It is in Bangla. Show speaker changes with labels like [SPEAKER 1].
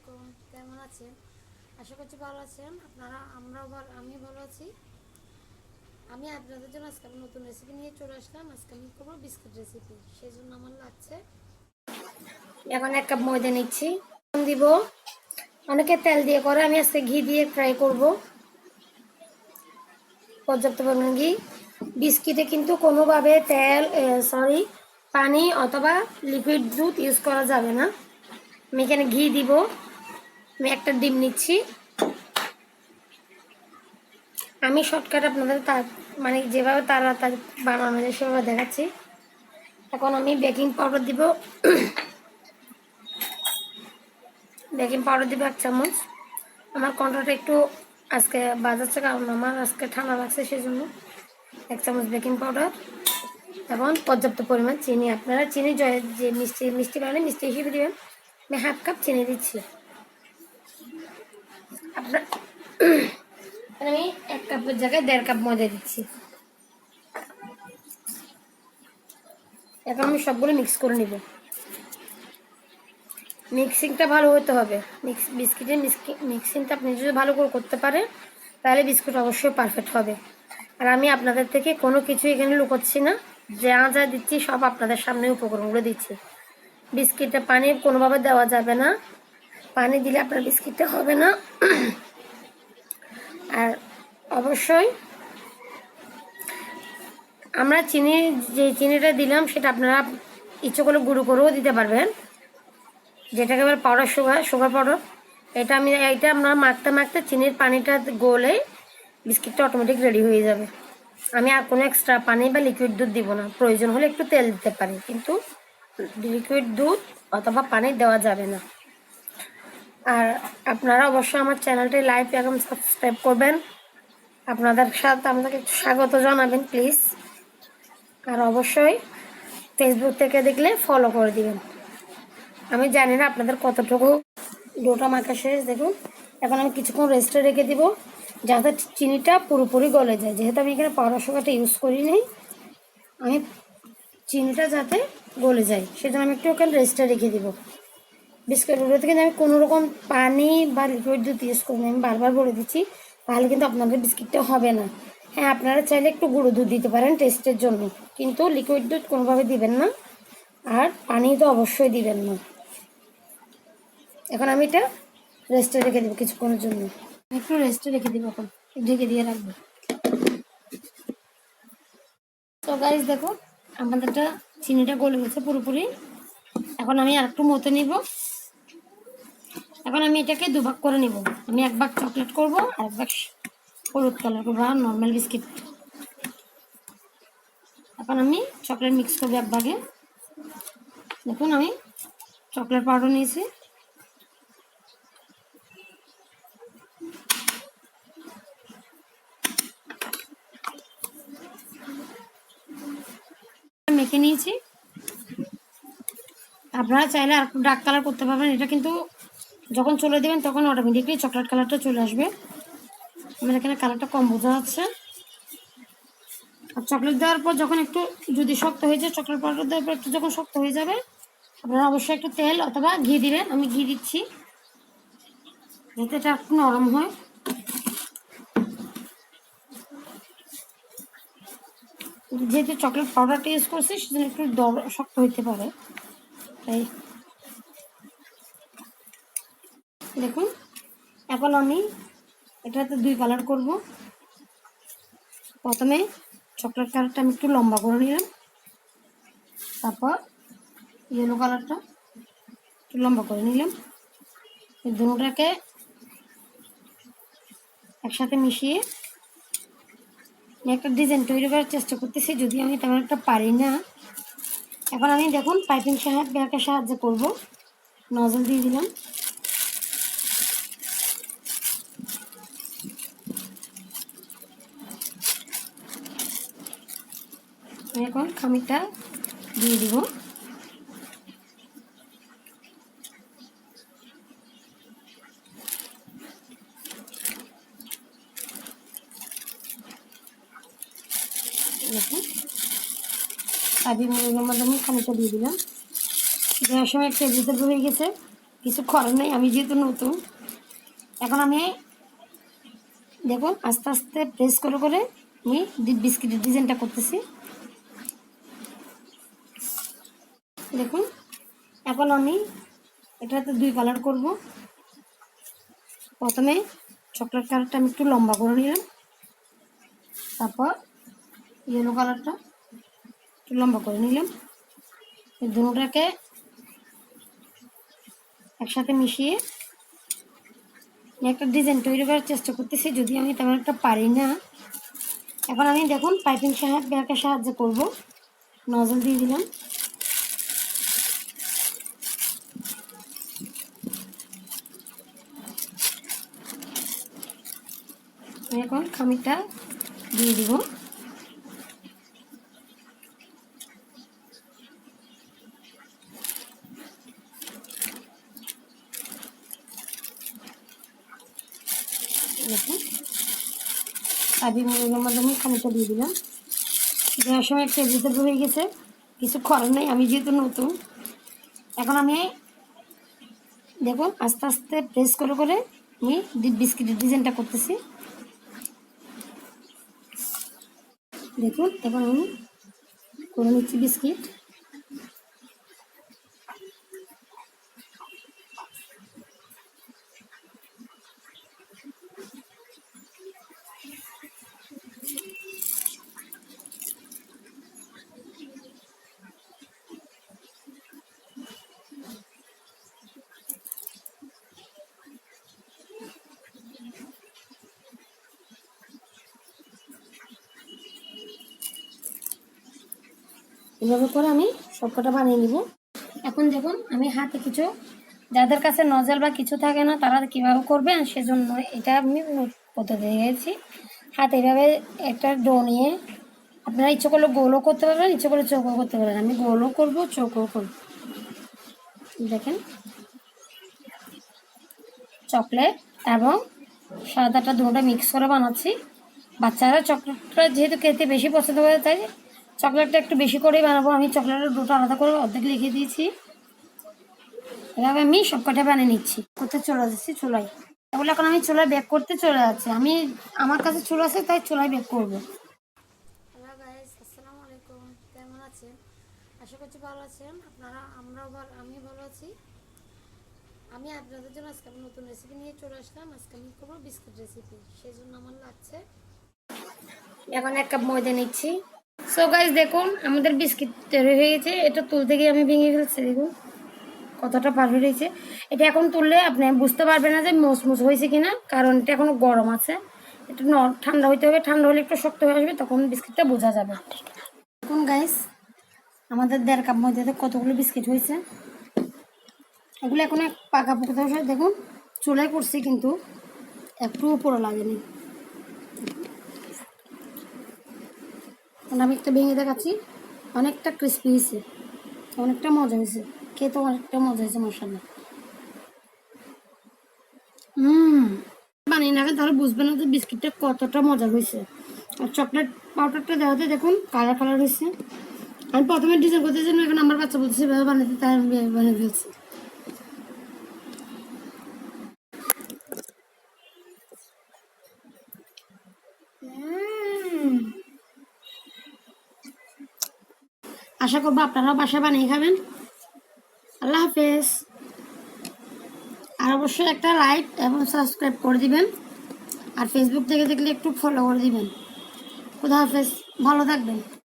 [SPEAKER 1] আলাইকুম কেমন আছেন? আশা করছি ভালো আছেন। আপনারা, আমরাও ভালো আমি ভালো আছি। আমি আপনাদের জন্য আজকে নতুন রেসিপি নিয়ে চলে আসলাম। আজকে আমি করব বিস্কুট রেসিপি সেই জন্য আমার লাগছে। এখন এক কাপ ময়দা নিচ্ছি। দিব, অনেকে তেল দিয়ে করে, আমি আজকে ঘি দিয়ে ফ্রাই করব। পর্যাপ্ত পরিমাণ ঘি। বিস্কিটে কিন্তু কোনোভাবে তেল সরি পানি অথবা লিকুইড দুধ ইউজ করা যাবে না। আমি এখানে ঘি দিব। আমি একটা ডিম নিচ্ছি। আমি শর্টকাট আপনাদের তার মানে যেভাবে তারা তার বানানো যায় সেভাবে দেখাচ্ছি। এখন আমি বেকিং পাউডার দিব। বেকিং পাউডার দিব এক চামচ। আমার কন্ট্রাটা একটু আজকে বাজাচ্ছে কারণ আমার আজকে ঠান্ডা লাগছে সেই জন্য এক চামচ বেকিং পাউডার এবং পর্যাপ্ত পরিমাণ চিনি। আপনারা চিনি যে মিষ্টি মিষ্টি বানালে মিষ্টি হিসেবে দেবেন। আমি হাফ কাপ চিনি দিচ্ছি। আপনার আমি এক কাপের জায়গায় দেড় কাপ ময়দা দিচ্ছি। এখন আমি সবগুলো মিক্স করে নিব। মিক্সিংটা ভালো হতে হবে। মিক্স বিস্কিটের মিক্সিংটা আপনি যদি ভালো করে করতে পারেন, তাহলে বিস্কুট অবশ্যই পারফেক্ট হবে। আর আমি আপনাদের থেকে কোনো কিছু এখানে লুকোচ্ছি না। যা যা দিচ্ছি সব আপনাদের সামনে উপকরণগুলো দিচ্ছি। বিস্কিটটা পানি কোনোভাবে দেওয়া যাবে না। পানি দিলে আপনার বিস্কিটটা হবে না। আর অবশ্যই আমরা চিনি, যে চিনিটা দিলাম সেটা আপনারা ইচ্ছে করলে গুঁড়ো করেও দিতে পারবেন। যেটাকে এবার পাউডার সুগার সুগার পাউডার এটা আমি এটা আপনারা মাখতে মাখতে চিনির পানিটা গলে বিস্কিটটা অটোমেটিক রেডি হয়ে যাবে। আমি আর কোনো এক্সট্রা পানি বা লিকুইড দুধ দিব না। প্রয়োজন হলে একটু তেল দিতে পারি, কিন্তু লিকুইড দুধ অথবা পানি দেওয়া যাবে না। আর আপনারা অবশ্যই আমার চ্যানেলটি লাইভ এবং সাবস্ক্রাইব করবেন। আপনাদের সাথে আমাদেরকে একটু স্বাগত জানাবেন প্লিজ আর অবশ্যই ফেসবুক থেকে দেখলে ফলো করে দিবেন। আমি জানি না আপনাদের কতটুকু ডোটা মাখা শেষ, দেখুন। এখন আমি কিছুক্ষণ রেস্টে রেখে দিব, যাতে চিনিটা পুরোপুরি গলে যায়। যেহেতু আমি এখানে পাউডার সুগারটা ইউজ করি নি আমি চিনিটা যাতে গলে যায়, সেজন্য আমি একটু ওখানে রেস্টে রেখে দিব। বিস্কুটগুলো থেকে আমি কোনো রকম পানি বা লিকুইড দুধ ইউজ করি আমি বারবার বলে দিচ্ছি, তাহলে কিন্তু আপনাদের বিস্কিটটা হবে না। হ্যাঁ আপনারা চাইলে একটু গুঁড়ো দুধ দিতে পারেন টেস্টের জন্য, কিন্তু লিকুইড দুধ কোনোভাবে দিবেন না, আর পানি তো অবশ্যই দিবেন না। এখন আমি এটা রেস্টে রেখে দেবো কিছুক্ষণের জন্য। একটু রেস্টে রেখে দেবো এখন, ঢেকে দিয়ে রাখব। তো গাইজ দেখো, আমাদেরটা চিনিটা গলে গেছে পুরোপুরি। এখন আমি আর একটু মতো নিব। এখন আমি এটাকে দুভাগ করে নিব। আমি এক ভাগ চকলেট করব আর এক ভাগ হলুদ কালার করব আর নর্মাল বিস্কিট এখন আমি চকলেট মিক্স করব এক ভাগে। দেখুন আমি চকলেট পাউডার নিয়েছি। মেখে নিয়েছি। আপনারা চাইলে আর ডার্ক কালার করতে পারবেন, এটা কিন্তু যখন চলে দেবেন, তখন অটোমেটিকলি চকলেট কালারটা চলে আসবে। আমার এখানে কালারটা কম বোঝা যাচ্ছে। আর চকলেট দেওয়ার পর যখন একটু যদি শক্ত হয়ে যায় চকলেট পাউডার দেওয়ার পর একটু যখন শক্ত হয়ে যাবে, আপনারা অবশ্যই একটু তেল অথবা ঘি দিবেন। আমি ঘি দিচ্ছি, যাতে এটা একটু নরম হয়। যেহেতু চকলেট পাউডারটা ইউজ করছি, সেজন্য একটু শক্ত হইতে পারে। তাই দেখুন, এখন আমি এটাতে দুই কালার করব। প্রথমে চকলেট কালারটা আমি একটু লম্বা করে নিলাম। তারপর ইয়েলো কালারটা একটু লম্বা করে নিলাম। এই দুটাকে একসাথে মিশিয়ে একটা ডিজাইন তৈরি করার চেষ্টা করতেছি, যদি আমি তেমন একটা পারি না। এখন আমি দেখুন পাইপিং সাহায্য ব্যাগের সাহায্য করব। নজল দিয়ে দিলাম। এখন খামিরটা দিয়ে দিব। দেখুন। কাজী মরিচের মধ্যে খানিকটা দিয়ে দিলাম। গ্যাস সময় একটা ভেজিটেবল হয়ে গেছে কিছু করার নেই, আমি যেহেতু নতুন। এখন আমি দেখুন, আস্তে আস্তে প্রেস করে করে আমি বিস্কিটের ডিজাইনটা করতেছি। দেখুন, এখন আমি এটাতে দুই কালার করব। প্রথমে চকলেট কালারটা আমি একটু লম্বা করে নিলাম। তারপর ইয়েলো কালারটা একটু লম্বা করে নিলাম। এই দুটোটাকে একসাথে মিশিয়ে একটা ডিজাইন তৈরি করার চেষ্টা করতেছি, যদি আমি তেমন একটা পারি না। এখন আমি দেখুন পাইপিং সাহায্য ব্যাগের সাহায্য করব। নজল দিয়ে দিলাম। এখন খামিরটা দিয়ে দিব। দেখুন। আদি মুরগের মধ্যে আমি খানিকটা দিয়ে দিলাম। দেওয়ার সময় একটু ভেজিটেবল হয়ে গেছে, কিছু করার নেই, আমি যেহেতু নতুন। এখন আমি দেখুন, আস্তে আস্তে প্রেস করে করে আমি বিস্কিটের ডিজাইনটা করতেছি। দেখুন এখন আমি করে নিচ্ছি বিস্কিট। এভাবে করে আমি সবকটা বানিয়ে নিব। এখন দেখুন, আমি হাতে কিছু, যাদের কাছে নজল বা কিছু থাকে না, তারা কীভাবে করবেন সেজন্য এটা আমি পদ্ধতি দিয়েছি। হাতে এভাবে একটা ডো নিয়ে আপনারা ইচ্ছে করলে গোলও করতে পারবেন, ইচ্ছে করলে চৌকো করতে পারবেন। আমি গোলও করব চৌকো করব। দেখেন, চকলেট এবং সাদাটা দুটোটা মিক্স করে বানাচ্ছি। বাচ্চারা চকলেটটা যেহেতু খেতে বেশি পছন্দ করে, তাই চকলেটটা একটু বেশি করেই বানাবো। আমি চকলেটের দুটো আলাদা করে অর্ধেক লিখে দিয়েছি। এভাবে আমি সব কটা বানিয়ে নিচ্ছি। করতে চলে যাচ্ছি চুলাই এগুলো এখন আমি চুলায় বেক করতে চলে যাচ্ছি। আমি আমার কাছে চুলা আছে তাই চুলায় বেক করব। হ্যালো গাইস আসসালামু আলাইকুম। কেমন আছেন? আশা করছি ভালো আছেন। আপনারা আমরাও ভালো আমি ভালো আছি। আমি আপনাদের জন্য আজকে আমি নতুন রেসিপি নিয়ে চলে আসলাম। আজকে আমি করব বিস্কুট রেসিপি সেই জন্য আমার লাগছে। এখন এক কাপ ময়দা নিচ্ছি। সো গাইস দেখুন, আমাদের বিস্কিট তৈরি হয়ে গেছে। এটা তুলতে গিয়ে আমি ভেঙে ফেলছি, দেখুন। কতটা পারফেক্ট হয়েছে। এটা এখন তুললে আপনি বুঝতে পারবেন না যে মুসমুস হয়েছে কিনা, কারণ এটা এখনও গরম আছে। একটু ন- ঠান্ডা হইতে হবে, ঠান্ডা হলে একটু শক্ত হয়ে আসবে, তখন বিস্কিটটা বোঝা যাবে। দেখুন গাইস আমাদের দেড় কাপ মধ্যে কতগুলো বিস্কিট হয়েছে। এগুলো এখন এক পাকা পোকা হয়েছে দেখুন, চুলায় করছি কিন্তু, একটু উপরে লাগেনি। এখন আমি একটা ভেঙে দেখাচ্ছি, অনেকটা ক্রিস্পি হয়েছে, অনেকটা মজা হয়েছে, খেতে অনেকটা মজা হয়েছে মশলা হুম, বানিয়ে না তাহলে বুঝবে না যে বিস্কিটটা কতটা মজা হয়েছে। আর চকলেট পাউডারটা দেওয়াতে দেখুন কালার কালার হয়েছে। আমি প্রথমে ডিজাইন করতে জন্য এখন আমার বাচ্চা বলছে এভাবে বানাতে তাই আমি বানিয়ে ফেলছি। আশা করব আপনারাও বাসায় বানিয়ে খাবেন। আল্লাহ হাফেজ। আর অবশ্যই একটা লাইক এবং সাবস্ক্রাইব করে দিবেন। আর ফেসবুক থেকে দেখলে একটু ফলো করে দিবেন। খুদা হাফেজ। ভালো থাকবেন।